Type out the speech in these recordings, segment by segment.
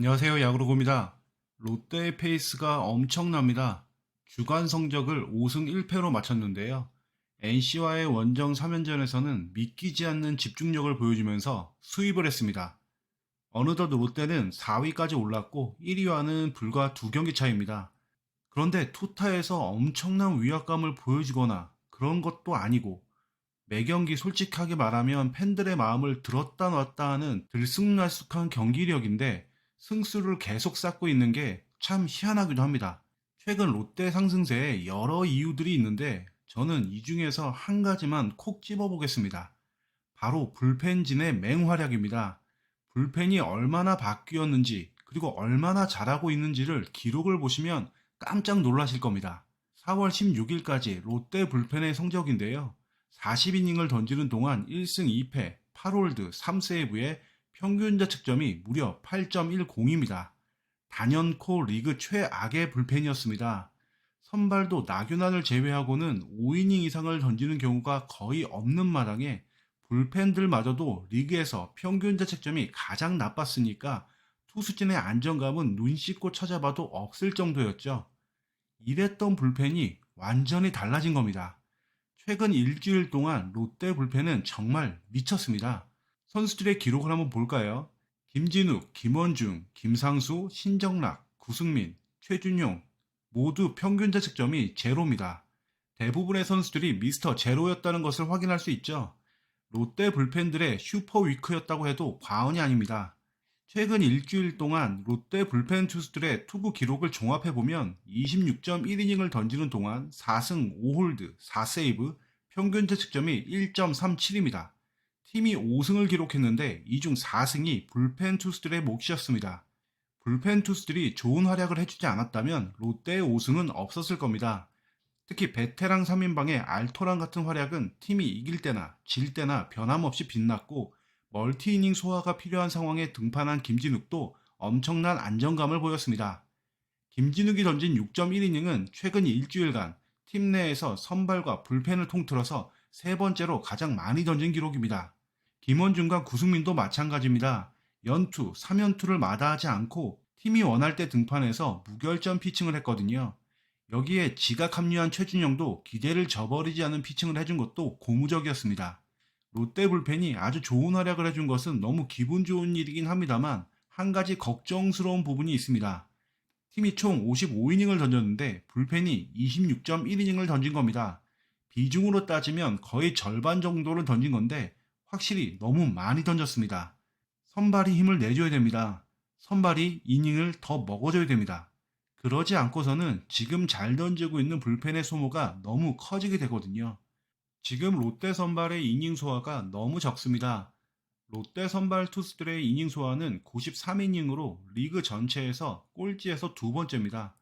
안녕하세요. 야구로고입니다. 롯데의 페이스가 엄청납니다. 주간 성적을 5승 1패로 마쳤는데요. NC와의 원정 3연전에서는 믿기지 않는 집중력을 보여주면서 수입을 했습니다. 어느덧 롯데는 4위까지 올랐고 1위와는 불과 두 경기 차이입니다. 그런데 투타에서 엄청난 위압감을 보여주거나 그런 것도 아니고 매 경기 솔직하게 말하면 팬들의 마음을 들었다 놨다 하는 들쑥날쑥한 경기력인데 승수를 계속 쌓고 있는 게 참 희한하기도 합니다. 최근 롯데 상승세에 여러 이유들이 있는데 저는 이 중에서 한 가지만 콕 집어보겠습니다. 바로 불펜진의 맹활약입니다. 불펜이 얼마나 바뀌었는지 그리고 얼마나 잘하고 있는지를 기록을 보시면 깜짝 놀라실 겁니다. 4월 16일까지 롯데 불펜의 성적인데요. 40이닝을 던지는 동안 1승 2패, 8홀드, 3세이브에 평균 자책점이 무려 8.10입니다. 단연코 리그 최악의 불펜이었습니다. 선발도 나균안을 제외하고는 5이닝 이상을 던지는 경우가 거의 없는 마당에 불펜들마저도 리그에서 평균 자책점이 가장 나빴으니까 투수진의 안정감은 눈 씻고 찾아봐도 없을 정도였죠. 이랬던 불펜이 완전히 달라진 겁니다. 최근 일주일 동안 롯데 불펜은 정말 미쳤습니다. 선수들의 기록을 한번 볼까요? 김진욱, 김원중, 김상수, 신정락, 구승민, 최준용 모두 평균 자책점이 제로입니다. 대부분의 선수들이 미스터 제로였다는 것을 확인할 수 있죠. 롯데 불펜들의 슈퍼 위크였다고 해도 과언이 아닙니다. 최근 일주일 동안 롯데 불펜 투수들의 투구 기록을 종합해보면 26.1이닝을 던지는 동안 4승 5홀드 4세이브 평균 자책점이 1.37입니다. 팀이 5승을 기록했는데 이 중 4승이 불펜 투수들의 몫이었습니다. 불펜 투수들이 좋은 활약을 해주지 않았다면 롯데의 5승은 없었을 겁니다. 특히 베테랑 3인방의 알토란 같은 활약은 팀이 이길 때나 질 때나 변함없이 빛났고 멀티이닝 소화가 필요한 상황에 등판한 김진욱도 엄청난 안정감을 보였습니다. 김진욱이 던진 6.1이닝은 최근 일주일간 팀 내에서 선발과 불펜을 통틀어서 세 번째로 가장 많이 던진 기록입니다. 김원준과 구승민도 마찬가지입니다. 연투, 3연투를 마다하지 않고 팀이 원할 때 등판해서 무결점 피칭을 했거든요. 여기에 지각 합류한 최준영도 기대를 저버리지 않은 피칭을 해준 것도 고무적이었습니다. 롯데 불펜이 아주 좋은 활약을 해준 것은 너무 기분 좋은 일이긴 합니다만 한 가지 걱정스러운 부분이 있습니다. 팀이 총 55이닝을 던졌는데 불펜이 26.1이닝을 던진 겁니다. 비중으로 따지면 거의 절반 정도를 던진 건데 확실히 너무 많이 던졌습니다. 선발이 힘을 내줘야 됩니다. 선발이 이닝을 더 먹어줘야 됩니다. 그러지 않고서는 지금 잘 던지고 있는 불펜의 소모가 너무 커지게 되거든요. 지금 롯데 선발의 이닝 소화가 너무 적습니다. 롯데 선발 투수들의 이닝 소화는 93이닝으로 리그 전체에서 꼴찌에서 두 번째입니다.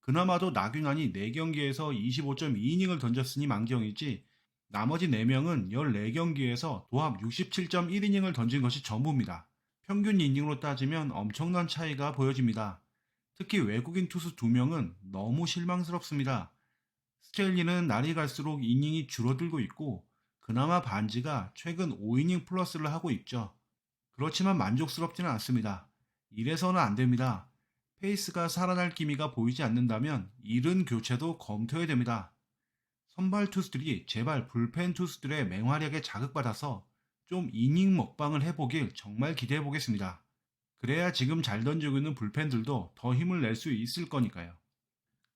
그나마도 나균안이 4경기에서 25.2이닝을 던졌으니 만경이지 나머지 4명은 14경기에서 도합 67.1이닝을 던진 것이 전부입니다. 평균 이닝으로 따지면 엄청난 차이가 보여집니다. 특히 외국인 투수 2명은 너무 실망스럽습니다. 스켈리는 날이 갈수록 이닝이 줄어들고 있고 그나마 반지가 최근 5이닝 플러스를 하고 있죠. 그렇지만 만족스럽지는 않습니다. 이래서는 안 됩니다. 페이스가 살아날 기미가 보이지 않는다면 이른 교체도 검토해야 됩니다. 선발 투수들이 제발 불펜 투수들의 맹활약에 자극받아서 좀 이닝 먹방을 해보길 정말 기대해 보겠습니다. 그래야 지금 잘 던지고 있는 불펜들도 더 힘을 낼 수 있을 거니까요.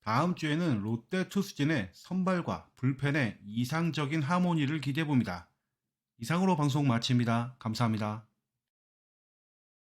다음 주에는 롯데 투수진의 선발과 불펜의 이상적인 하모니를 기대해 봅니다. 이상으로 방송 마칩니다. 감사합니다.